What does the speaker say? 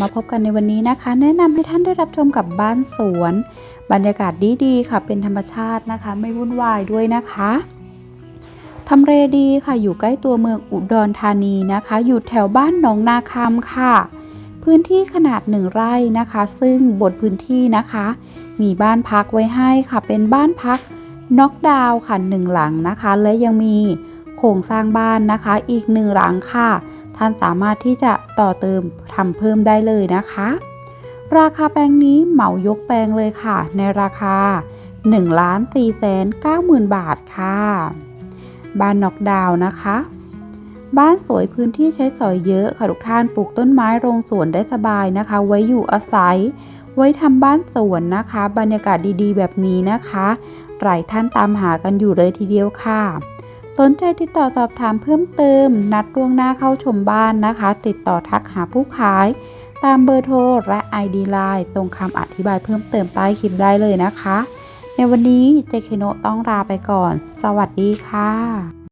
มาพบกันในวันนี้นะคะ แนะนำให้ท่านได้รับชมกับบ้านสวน บรรยากาศดีๆค่ะ เป็นธรรมชาตินะคะ ไม่วุ่นวายด้วยนะคะทำเลดีค่ะอยู่ใกล้ตัวเมืองอุดรธานีนะคะ อยู่แถวบ้านหนองนาคำค่ะ พื้นที่ขนาดหนึ่งไร่นะคะ ซึ่งบนพื้นที่นะคะ มีบ้านพักไว้ให้ค่ะ เป็นบ้านพักน็อกดาวน์ค่ะหนึ่งหลังนะคะ และยังมีโครงสร้างบ้านนะคะ อีกหนึ่งหลังค่ะ ท่านสามารถที่จะต่อเติม ทำเพิ่มได้เลยนะคะ ราคาแปลงนี้เหมายกแปลงเลยค่ะ ในราคา1ล้าน4แสน9หมื่นบาทค่ะบ้านนอกดาวนะคะ บ้านสวยพื้นที่ใช้สอยเยอะค่ะทุกท่านปลูกต้นไม้โรงสวนได้สบายนะคะ ไว้อยู่อาศัย ไว้ทำบ้านสวนนะคะ บรรยากาศดีๆ แบบนี้นะคะหลายท่านตามหากันอยู่เลยทีเดียวค่ะ สนใจติดต่อสอบถามเพิ่มเติม นัดล่วงหน้าเข้าชมบ้านนะคะ ติดต่อทักหาผู้ขาย ตามเบอร์โทรและ ID Line ตรงคำอธิบายเพิ่มเติมใต้คลิปได้เลยนะคะ ในวันนี้เจเคโนต้องลาไปก่อน สวัสดีค่ะ